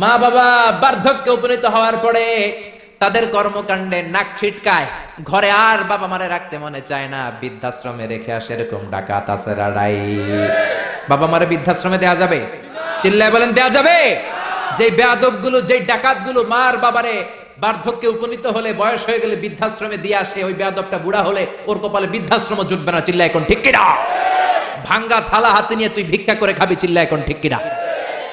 মা বাবা বার্ধক্যে উপনীত হওয়ার পরে তাদের কর্মকাণ্ডে নাক ছিটকায়। ঘরে আর বাবা মারে রাখতে মনে চায় না। বৃদ্ধাশ্রমে রেখে আসে এরকম ডাকাত আছে রাড়াই। বাবা মারে বৃদ্ধাশ্রমে দেয়া যাবে? চিল্লায় বলেন, দেয়া যাবে? যে বেয়াদবগুলো যে ডাকাতগুলো মার বাবারে বার্ধক্যে উপনীত হলে, বয়স হয়ে গেলে বৃদ্ধাশ্রমে দিয়ে আসে, ওই বেয়াদবটা বুড়া হলে ওর কপালে বৃদ্ধাশ্রম জুটবে না। চিল্লা এখন, ঠিক কিনা ভাঙ্গা থালা হাতে নিয়ে তুই ভিক্ষা করে খাবি চিল্লা এখন, ঠিক কিনা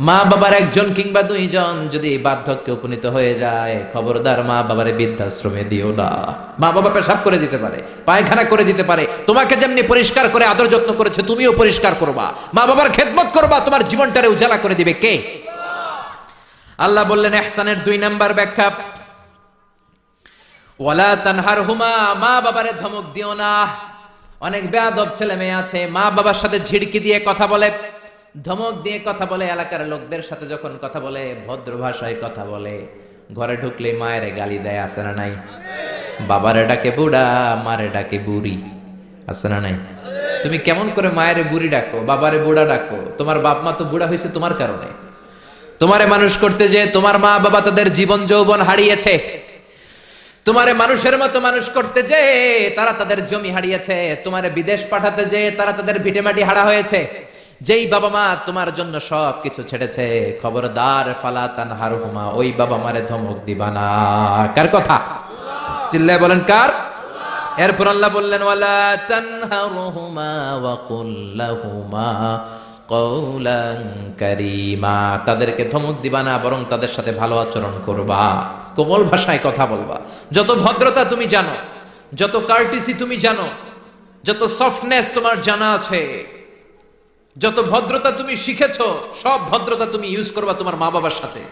মা বাবার একজন কিংবা দুইজন যদি বার্ধক্যে উপনীত হয়ে যায়, খবরদার মা বাবারে বৃদ্ধাশ্রমে দিও না। মা বাবা পেশাব করে দিতে পারে, পায়খানা করে দিতে পারে, তোমাকে যেমনি পরিষ্কার করে, আদর যত্ন করেছে, তুমিও পরিষ্কার করবা। মা বাবার খেদমত করবা, তোমার জীবনটারে উজালা করে দিবে কে? আল্লাহ বললেন, এহসানের দুই নাম্বার ব্যাখ্যা। ওয়ালা তানহার হুমা মা বাবারে ধমক দিও না। অনেক বেয়াদব ছেলে মেয়ে আছে, মা বাবার সাথে ঝিড়কি দিয়ে কথা বলে, ধমক দিয়ে কথা বলে, এলাকার লোকদের সাথে যখন কথা বলে, ভদ্র ভাষায় কথা বলে। ঘরে ঢুকলে মায়ের গালি দেয়, আছে না নাই? বাবারে ডাকে বুড়া, মারে ডাকে বুড়ি, আছে না নাই? তুমি কেমন করে মায়ের বুড়ি ডাকো, বাবারে বুড়া ডাকো? তোমার বাপ মা তো বুড়া হয়েছে তোমার কারণে। তোমারে মানুষ করতে যে তোমার মা বাবা তাদের জীবন যৌবন হারিয়েছে। তোমারে মানুষের মতো মানুষ করতে যে, তারা তাদের জমি হারিয়েছে, তোমারে বিদেশ পাঠাতে যে, তারা তাদের ভিটেমাটি হারা হয়েছে। যেই বাবা মা তোমার জন্য সব কিছু ছেড়েছে, খবরদার ফালাতান হারহুমা ওই বাবা মারে ধমক দিবা না। কার কথা? চিল্লায় বলেন কার? এরপর আল্লাহ বললেন, ওয়ালা তানহারহুমা ওয়া কুল লাহুমা কারীমা। তাদেরকে ধমক দিবা না, বরং তাদের সাথে ভালো আচরণ করবা। কোমল ভাষায় কথা বলবা। যত ভদ্রতা তুমি জানো, যত কার্টিসি তুমি জানো, যত সফটনেস তোমার জানা আছে, যত ভদ্রতা তুমি শিখেছ, সব ভদ্রতা তুমি ইউজ করবা তোমার মা বাবার সাথে।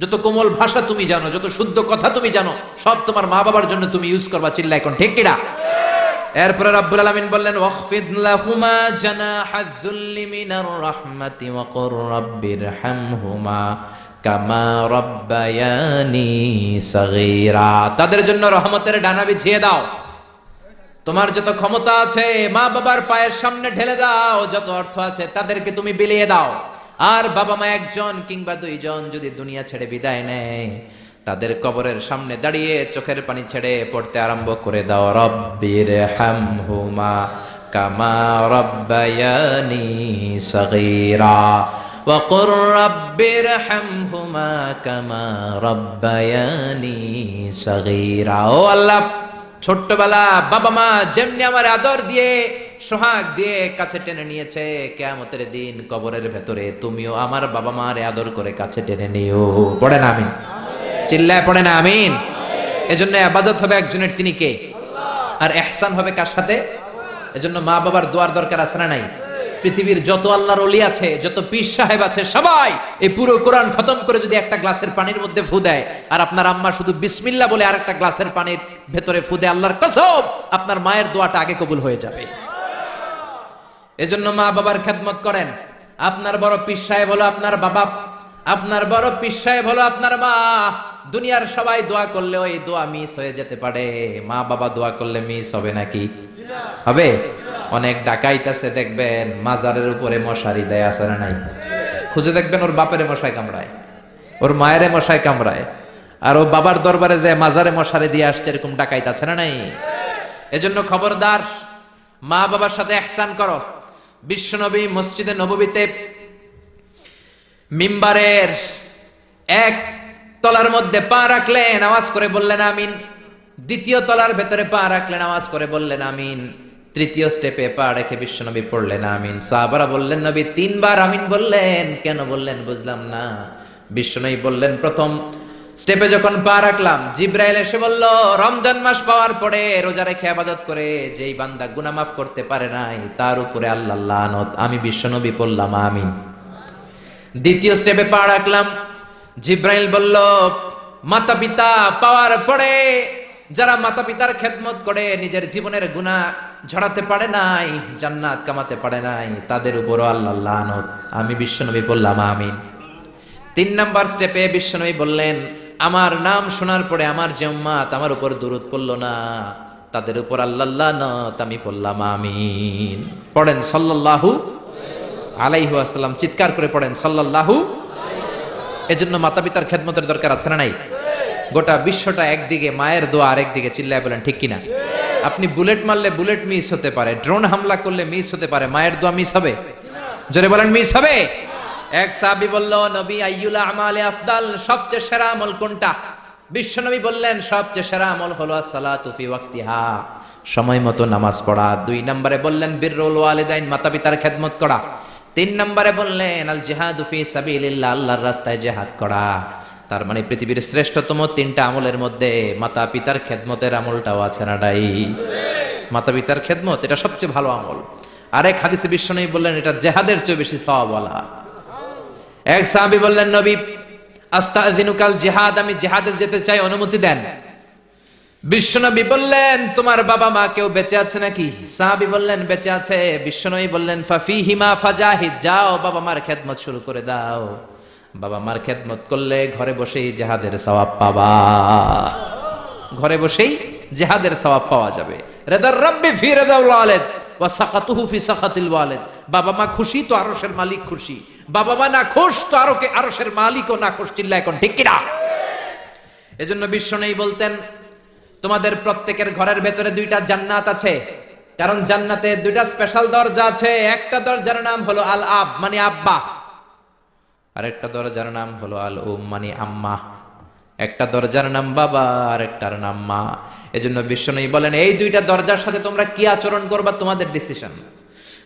যত কোমল ভাষা তুমি জানো, যত শুদ্ধ কথা তুমি জানো, সব তোমার মা বাবার জন্য তুমি ইউজ করবা চিল্লা এখন ঠিক কিনা? এরপরে রাব্বুল আলামিন বললেন, ওয়াখফিদ লাহুমা জানাহাযুল্লি মিনার রাহমাতি ওয়া কুর রাব্বিরহামহুমা। তাদের জন্য রহমতের ডানা বিছিয়ে দাও। তোমার যত ক্ষমতা আছে, মা বাবার পায়ের সামনে ঢেলে দাও। যত অর্থ আছে, তাদেরকে তুমি বিলিয়ে দাও। আর বাবা মা একজন কিংবা দুইজন যদি দুনিয়া ছেড়ে বিদায় নেয়, তাদের কবরের সামনে দাঁড়িয়ে চোখের পানি ছেড়ে পড়তে আরম্ভ করে দাও। রব্বির হামহুমা কামা রব্বায়ানি সগীরা। وقل رب ارحمهما كما ربياني صغيرا ও আল্লাহ ছোট্টবেলা বাবা মা যেমনি আমার আদর দিয়ে সোহাগ দিয়ে কাছে টেনে নিয়েছে কেয়ামতের দিন কবরের ভেতরে তুমিও আমার বাবা মারে আদর করে কাছে টেনে নিও পড়ে না আমিন চিল্লায় পড়ে না আমিন এজন্য আবাদত হবে একজনের তিনি কে আর এহসান হবে কার সাথে এজন্য মা বাবার দোয়ার দরকার আছে না নাই পৃথিবীর যত আল্লাহর অলি আছে, যত পীর সাহেব আছে, সবাই এই পুরো কোরআন খতম করে যদি একটা গ্লাসের পানির মধ্যে ফু দেয়, আর আপনার আম্মা শুধু বিসমিল্লা বলে আর একটা গ্লাসের পানির ভেতরে ফু দেয়, আল্লাহর কসম, আপনার মায়ের দোয়াটা আগে কবুল হয়ে যাবে। এজন্য মা বাবার খেদমত করেন, আপনার বড় পীর সাহেব হলো আপনার বাবা, আপনার বড় পীর সাহেব হলো আপনার মা। দুনিয়ার সবাই দোয়া করলে ওই দোয়া মিস হয়ে যেতে পারে, মা বাবা দোয়া করলে মিস হবে নাকি? হবে? অনেক ডাকাইত আছে, দেখবেন, মাজারের উপরে মশারি দেয় আছে না নাই? খুঁজে দেখবেন ওর বাপের মশাই কামড়ায়, ওর মায়ের মশাই কামড়ায়, আর ও বাবার দরবারে যে মাজারে মশারি দিয়ে আসছে, এরকম ডাকাইত আছে না নাই? এজন্য খবরদার, মা বাবার সাথে এহসান করো। বিশ্বনবী মসজিদে নববীতে মিম্বারের এক তলার মধ্যে পা রাখলেন, আওয়াজ করে বললেন আমিন। দ্বিতীয় তলার ভেতরে পা রাখলেন, আওয়াজ করে বললেন আমিন। তৃতীয় স্টেপে পা রেখে বিশ্বনবী পড়লেন, আমিন। সাহাবারা বললেন, নবী, তিনবার আমিন বললেন। কেন বললেন বুঝলাম না। বিশ্বনবী বললেন, প্রথম স্টেপে যখন পা রাখলাম, জিব্রাইল এসে বলল, রমজান মাস পাওয়ার পরে রোজা রেখে আবাদত করে যেই বান্দা গুনাহ মাফ করতে পারে নাই, তার উপরে আল্লাহ লানত। আমি বিশ্বনবী পড়লাম, আমিন। দ্বিতীয় স্টেপে পা রাখলাম, জিব্রাইল বলল মাতা পিতা পাওয়ার পরে যারা মাতা পিতার খেদমত করে, নিজের জীবনের গুণা ঝরাতে পারে নাই, জান্নাত কামাতে পারে নাই, তাদের উপরও আল্লাহ লানত। আমি বিশ্বনবী বললাম, আমিন। তিন নাম্বার স্টেপে বিশ্বনবী বললেন, আমার নাম শোনার পরে আমার যে উম্মাত আমার উপর দূরত পড়ল না, তাদের উপর আল্লাহ লানত আমি পড়লাম, আমিন। পড়েন সাল্লাল্লাহু আলাইহু আসসালাম চিৎকার করে পড়েন সাল্লাল্লাহু এজন্য মাতা পিতার খেদমতের দরকার আছে না নাই? গোটা বিশ্বটা একদিকে, মায়ের দোয়া আরেকদিকে চিল্লায় বলেন, ঠিক কিনা? আপনি বুলেট মারলে বুলেট মিস হতে পারে ড্রোন হামলা করলে মিস হতে পারে, মায়ের দোয়া মিস হবে? জোরে বলেন মিস হবে? এক সাহাবী বলল, নবী, আইয়ুল আমালে আফদাল, সবচেয়ে সেরা আমল কোনটা? বিশ্বনবী বললেন, সবচেয়ে সেরা আমল হলো সালাতু ফি ওয়াক্তিহা। সময় মতো নামাজ পড়া। দুই নম্বরে বললেন, বিররুল ওয়ালিদাইন মাতা পিতার খেদমত করা। তিন নম্বরে বললেন, আল জিহাদু ফি সাবিলিল্লাহ, আল্লাহর রাস্তায় জিহাদ করা। তার মানে পৃথিবীর শ্রেষ্ঠতম তিনটা আমলের মধ্যে মাতা পিতার খেদমতের আমলটাও আছে না ডাই মাতা পিতার খেদমত, এটা সবচেয়ে ভালো আমল। আরেক হাদিসে বিশ্বনবী বললেন, এটা জেহাদের চেয়ে বেশি সওয়াব বলা। এক সাহাবী বললেন, নবী আস্তাজিনুকাল জিহাদ, আমি জিহাদে যেতে চাই, অনুমতি দেন। বিশ্বনবী বললেন, তোমার বাবা মা কেউ বেঁচে আছে নাকি? সাহাবী বললেন, বেঁচে আছে। বিশ্বনবী বললেন ফাফি হিমা ফাজাহিদ, যাও বাবা মার খেদমত শুরু করে দাও। বাবা মার খেদমত করলে ঘরে বসেই জেহাদের সওয়াব পাবা। ঘরে বসেই জেহাদের সওয়াব পাওয়া যাবে। রেদার রব্বি ফি রেদাউল ওয়ালিদ ওয়া সাকাতুহু ফি সাকাতিল ওয়ালিদ। বাবা মা খুশি তো আরশের মালিক খুশি। বাবা মা না খুশ তো আরও কে আরশের মালিকও না খুশ চিল্লা এখন ঠিক কিনা? এজন্য বিশ্ব নেই বলতেন, তোমাদের প্রত্যেকের ঘরের ভেতরে দুইটা জান্নাত আছে। কারণ জান্নাতে দুইটা স্পেশাল দরজা আছে। একটা দরজার নাম হলো আল আব মানে আব্বা। আরেকটা দরজার নাম হলো আল উম মানে আম্মা। একটা দরজার নাম বাবা আর একটার নাম মা। এজন্য বিশ্বনবী বলেন, এই দুইটা দরজার সাথে তোমরা কি আচরণ করবা? তোমাদের ডিসিশন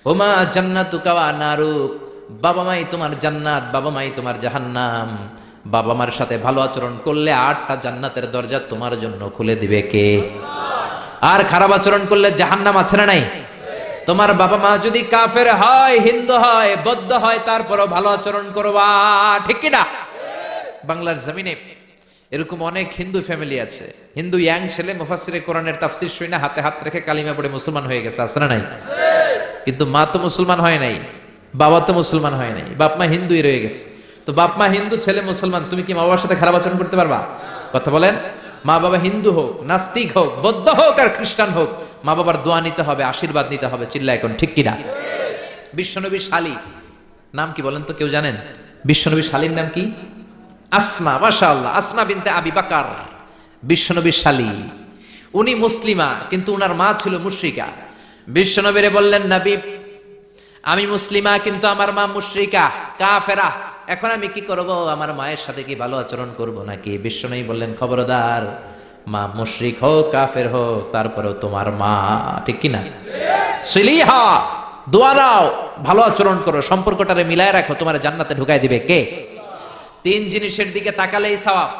ওমা জান্নাতু কাওয়া নারুক। বাবা মাই তোমার জান্নাত, বাবা মাই তোমার জাহান্নাম। বাবা মার সাথে ভালো আচরণ করলে আটটা জান্নাতের দরজা তোমার জন্য খুলে দিবে কে? আর খারাপ আচরণ করলে জাহান্নাম আছে না নাই? তোমার বাবা মা যদি কাফের হয়, হিন্দু হয়, বৌদ্ধ হয়, তারপরও ভালো আচরণ করবা, ঠিক কিনা? বাংলার জমিনে এরকম অনেক হিন্দু ফ্যামিলি আছে। হিন্দু ইয়াং ছেলে মুফাসিরে কোরআনের তাফসির শুই না হাতে হাত রেখে কালিমা পড়ে মুসলমান হয়ে গেছে আসলে নাই? কিন্তু মা তো মুসলমান হয় নাই, বাবা তো মুসলমান হয় নাই, বাপ মা হিন্দুই রয়ে গেছে। তো বাপ মা হিন্দু, ছেলে মুসলমান, তুমি কি মা বাবার সাথে খারাপ আচরণ করতে পারবা? কথা বলেন, মা বাবা হিন্দু হোক, নাস্তিক হোক, বৌদ্ধ হোক আর খ্রিস্টান হোক মা বাবার দোয়া নিতে হবে, আশীর্বাদ নিতে হবে চিল্লা এখন ঠিক কিনা? বিশ্বনবী শালী, নাম কি বলেন তো কেউ জানেন? বিশ্বনবী শালীর নাম কি? আসমা, মাশাআল্লাহ, আসমা বিনতে আবি বাকার, বিশ্বনবী শালী। উনি মুসলিমা, কিন্তু উনার মা ছিল মুশরিকা। বিশ্বনবীরে বললেন, নবী, আমি মুসলিমা, কিন্তু আমার মা মুশরিকা, কাফেরা। এখন আমি কি করব? আমার মায়ের সাথে কি ভালো আচরণ করব নাকি? বিশ্বনবী বললেন, খবরদার মা মুশরিক হোক, কাফের হোক, তারপরেও তোমার মা, ঠিক কিনা সিলিহা, দোয়া দাও ভালো আচরণ করো, সম্পর্কটারে মিলায় রাখো, তোমার জান্নাতে ঢুকাই দিবে কে? তিন জিনিসের দিকে তাকালেই সওয়াব।